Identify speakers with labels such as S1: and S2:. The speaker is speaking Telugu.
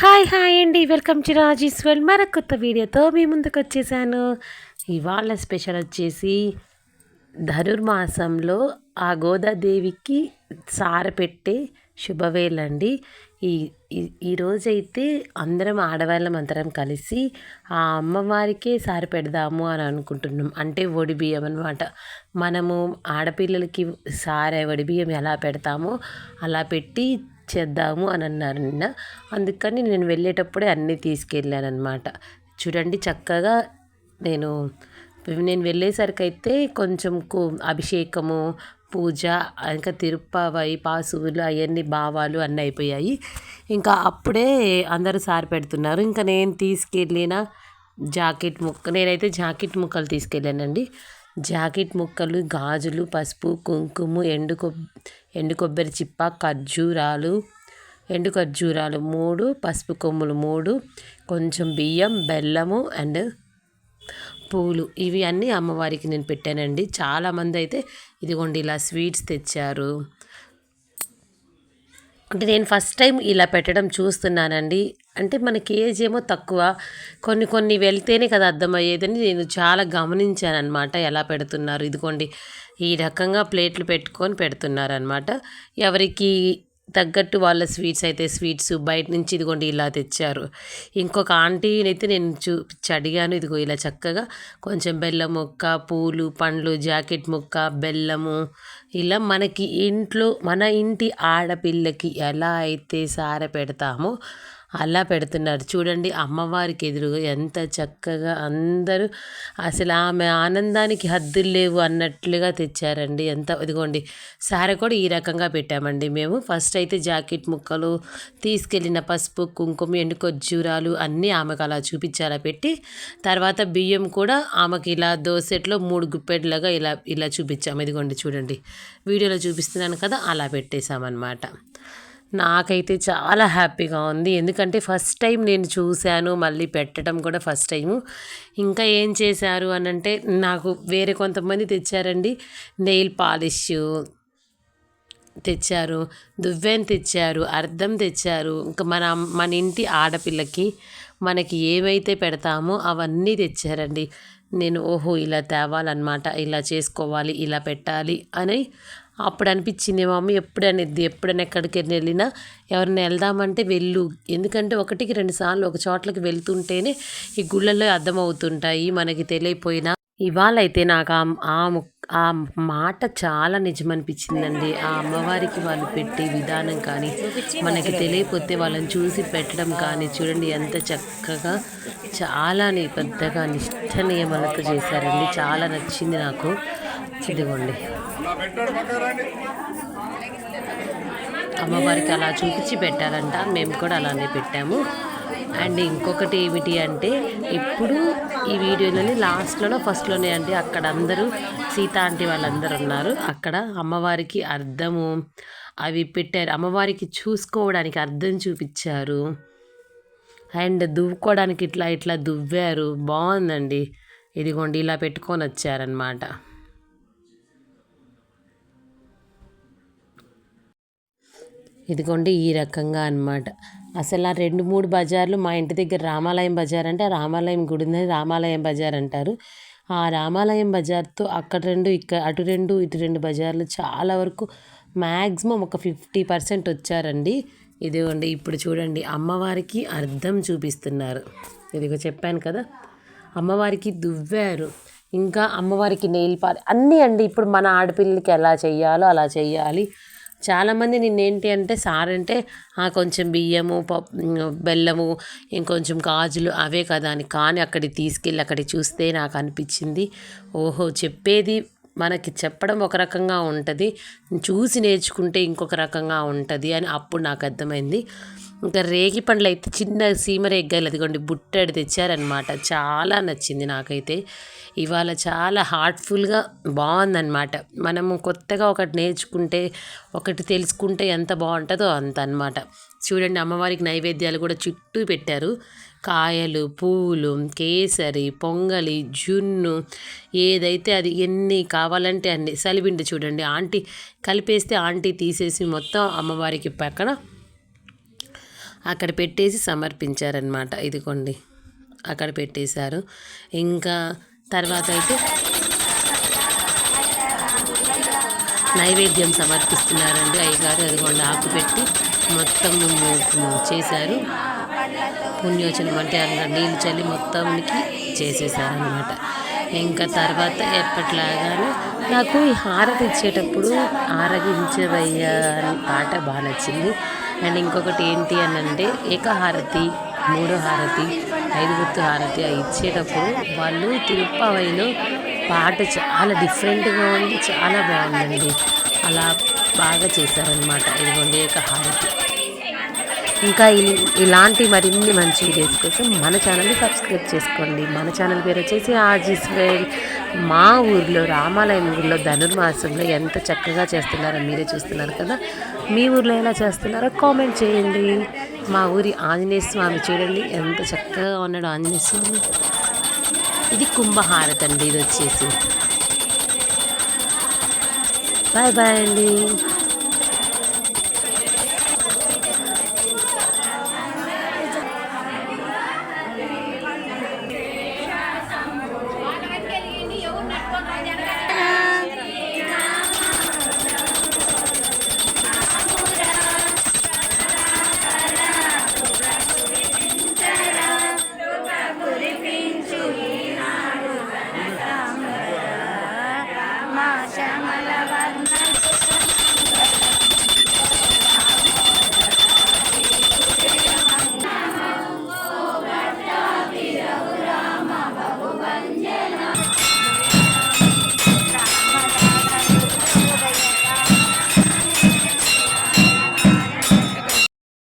S1: హాయ్ హాయ్ అండి. వెల్కమ్ టు రాజీశ్వర్ మరొక కొత్త వీడియోతో మీ ముందుకు వచ్చేసాను. ఇవాళ స్పెషల్ వచ్చేసి ధనుర్మాసంలో ఆ గోదాదేవికి సార పెట్టే శుభవేళండి. ఈ ఈరోజైతే అందరం ఆడవాళ్ళం అందరం కలిసి ఆ అమ్మవారికే సారి పెడదాము అని అనుకుంటున్నాం. అంటే ఒడి బియ్యం అనమాట మనము ఆడపిల్లలకి సారే ఒడి బియ్యం ఎలా పెడతామో అలా పెట్టి చేద్దాము అని అన్నారు నిన్న. అందుకని నేను వెళ్ళేటప్పుడే అన్నీ తీసుకెళ్ళాను అనమాట చూడండి చక్కగా నేను నేను వెళ్ళేసరికి అయితే కొంచెం అభిషేకము పూజ ఇంకా తిరుప్పావై పాసువులు అవన్నీ భావాలు అన్నీ అయిపోయాయి. ఇంకా అప్పుడే అందరూ సారి పెడుతున్నారు. ఇంకా నేను తీసుకెళ్ళిన జాకెట్ ముక్క నేనైతే జాకెట్ ముక్కలు తీసుకెళ్ళానండి. జాకెట్ ముక్కలు గాజులు పసుపు కుంకుమ ఎండు ఎండు కొబ్బరి చిప్ప ఖర్జూరాలు ఎండు ఖర్జూరాలు మూడు పసుపు కొమ్ములు మూడు కొంచెం బియ్యం బెల్లము అండ్ పూలు. ఇవి అన్నీ అమ్మవారికి నేను పెట్టానండి. చాలామంది అయితే ఇదిగోండి ఇలా స్వీట్స్ తెచ్చారు. అంటే నేను ఫస్ట్ టైం ఇలా పెట్టడం చూస్తున్నానండి. అంటే మనకి ఏజ్ ఏమో తక్కువ. కొన్ని కొన్ని వెళ్తేనే కదా అర్థమయ్యేదని నేను చాలా గమనించాను అనమాట ఎలా పెడుతున్నారు? ఇదిగోండి ఈ రకంగా ప్లేట్లు పెట్టుకొని పెడుతున్నారనమాట ఎవరికి తగ్గట్టు వాళ్ళ స్వీట్స్ అయితే స్వీట్స్ బయట నుంచి ఇదిగోండి ఇలా తెచ్చారు. ఇంకొక ఆంటీని అయితే నేను చూపించి అడిగాను ఇదిగో ఇలా చక్కగా కొంచెం బెల్లం ముక్క పూలు పండ్లు జాకెట్ ముక్క బెల్లము. ఇలా మనకి ఇంట్లో మన ఇంటి ఆడపిల్లకి ఎలా అయితే సార పెడతామో అలా పెడుతున్నారు. చూడండి అమ్మవారికి ఎదురుగా ఎంత చక్కగా అందరూ అసలు ఆమె ఆనందానికి హద్దులు లేవు అన్నట్లుగా తెచ్చారండి. ఎంత ఇదిగోండి సార కూడా ఈ రకంగా పెట్టామండి మేము. ఫస్ట్ అయితే జాకెట్ ముక్కలు తీసుకెళ్ళిన పసుపు కుంకుమ ఎండుకొజ్జూరాలు అన్నీ ఆమెకు అలా చూపించాలా పెట్టి తర్వాత బియ్యం కూడా ఆమెకి ఇలా దోసెట్లో మూడు గుప్పెడ్లుగా ఇలా ఇలా చూపించాము. ఇదిగోండి చూడండి వీడియోలో చూపిస్తున్నాను కదా అలా పెట్టేశామన్నమాట. నాకైతే చాలా హ్యాపీగా ఉంది. ఎందుకంటే ఫస్ట్ టైం నేను చూశాను మళ్ళీ పెట్టడం కూడా ఫస్ట్ టైము. ఇంకా ఏం చేశారు అని అంటే నాకు వేరే కొంతమంది తెచ్చారండి. నెయిల్ పాలిష్ తెచ్చారు దువ్వెన తెచ్చారు అర్థం తెచ్చారు. ఇంకా మన మన ఇంటి ఆడపిల్లకి మనకి ఏవైతే పెడతామో అవన్నీ తెచ్చారండి. నేను ఓహో ఇలా తేవాలన్నమాట ఇలా చేసుకోవాలి ఇలా పెట్టాలి అని అప్పుడు అనిపించింది. మమ్మీ ఎప్పుడనేది ఎప్పుడైనా ఎక్కడికి వెళ్ళినా ఎవరిని వెళ్దామంటే వెళ్ళు. ఎందుకంటే ఒకటికి రెండు సార్లు ఒక చోట్లకి వెళ్తుంటేనే ఈ గుళ్ళల్లో అర్థమవుతుంటాయి మనకి తెలియపోయినా ఇవాళ అయితే నాకు ఆ ఆ మాట చాలా నిజమనిపించిందండి. ఆ అమ్మవారికి వాళ్ళు పెట్టే విధానం కానీ మనకి తెలియకపోతే వాళ్ళని చూసి పెట్టడం కానీ చూడండి ఎంత చక్కగా చాలా పెద్దగా నిష్ఠ నియమాలతో చేశారండి. చాలా నచ్చింది నాకు. ఇదిగోండి. అమ్మవారికి అలా చూపించి పెట్టారంట. మేము కూడా అలానే పెట్టాము. అండ్ ఇంకొకటి ఏమిటి అంటే ఇప్పుడు ఈ వీడియోలోని లాస్ట్లోనో ఫస్ట్లోనే అంటే అక్కడ అందరూ సీత ఆంటీ వాళ్ళందరూ ఉన్నారు. అక్కడ అమ్మవారికి అర్థము అవి పెట్టారు. అమ్మవారికి చూసుకోవడానికి అర్థం చూపించారు. అండ్ దువ్వుకోవడానికి ఇట్లా ఇట్లా దువ్వారు. బాగుందండి. ఇదిగోండి ఇలా పెట్టుకొని వచ్చారనమాట ఇదిగోండి ఈ రకంగా అనమాట అసలు ఆ రెండు మూడు బజార్లు మా ఇంటి దగ్గర రామాలయం బజార్ అంటే రామాలయం గుడి ఉంది రామాలయం బజార్ అంటారు. ఆ రామాలయం బజార్తో అక్కడ రెండు ఇక్కడ అటు రెండు ఇటు రెండు బజార్లు చాలా వరకు మ్యాక్సిమం ఒక ఫిఫ్టీ పర్సెంట్ వచ్చారండి. ఇదిగోండి ఇప్పుడు చూడండి అమ్మవారికి అర్థం చూపిస్తున్నారు. ఇదిగో చెప్పాను కదా అమ్మవారికి దువ్వారు. ఇంకా అమ్మవారికి నెయిల్ పాలి అన్నీ అండి. ఇప్పుడు మన ఆడపిల్లలకి ఎలా చేయాలో అలా చేయాలి చాలామంది నిన్నేంటి అంటే సార్ అంటే కొంచెం బియ్యము పప్పు బెల్లము ఇంకొంచెం గాజులు అవే కదా అని. కానీ అక్కడికి తీసుకెళ్ళి అక్కడికి చూస్తే నాకు అనిపించింది ఓహో చెప్పేది మనకి చెప్పడం ఒక రకంగా ఉంటుంది చూసి నేర్చుకుంటే ఇంకొక రకంగా ఉంటుంది అని అప్పుడు నాకు అర్థమైంది. ఇంకా రేగి పండ్లు అయితే చిన్న సీమ రేగ్గాయలు అదిగోండి బుట్టడి తెచ్చారనమాట చాలా నచ్చింది నాకైతే. ఇవాళ చాలా హార్ట్ఫుల్గా బాగుందన్నమాట. మనము కొత్తగా ఒకటి నేర్చుకుంటే ఒకటి తెలుసుకుంటే ఎంత బాగుంటుందో అంత అనమాట చూడండి అమ్మవారికి నైవేద్యాలు కూడా చుట్టూ పెట్టారు. కాయలు పూలు కేసరి పొంగలి జున్ను ఏదైతే అది ఎన్ని కావాలంటే అన్ని. సలిబిండి చూడండి ఆంటీ కలిపేస్తే ఆంటీ తీసేసి మొత్తం అమ్మవారికి పక్కన అక్కడ పెట్టేసి సమర్పించారనమాట ఇదిగోండి. అక్కడ పెట్టేశారు. ఇంకా తర్వాత అయితే నైవేద్యం సమర్పిస్తున్నారండి అయ్యగారు. అదిగోండి ఆకు పెట్టి మొత్తం చేశారు. పుణ్యోచనం అంటే అందులో నీళ్ళు చల్లి మొత్తానికి చేసేసారనమాట ఇంకా తర్వాత ఎప్పట్లాగానే నాకు ఈ హారతి ఇచ్చేటప్పుడు ఆరగించవయ్యా అని పాట బాగా నచ్చింది. అండ్ ఇంకొకటి ఏంటి అని అంటే ఏకహారతి మూడో హారతి ఐదు గుర్తు హారతి అవి ఇచ్చేటప్పుడు వాళ్ళు తిరుప్పవైలో పాట చాలా డిఫరెంట్గా ఉంది చాలా బాగుందండి. అలా బాగా చేశారనమాట ఇదిగోండి హారతి ఇంకా ఇల్- ఇలాంటి మరిన్ని మంచి వీడియోస్ కోసం మన ఛానల్ని సబ్స్క్రైబ్ చేసుకోండి. మన ఛానల్ పేరు వచ్చేసి ఆర్జీస్ వేల్ మా ఊర్లో రామాలయం ఊర్లో ధనుర్మాసంలో ఎంత చక్కగా చేస్తున్నారో మీరే చూస్తున్నారు కదా. మీ ఊర్లో ఎలా చేస్తున్నారో కామెంట్ చేయండి. మా ఊరి ఆంజనేయ స్వామి చూడండి ఎంత చక్కగా ఉన్నాడు ఆంజనేయ స్వామి. ఇది కుంభహారతి అండి ఇది వచ్చేసి. బాయ్ బాయ్ అండి.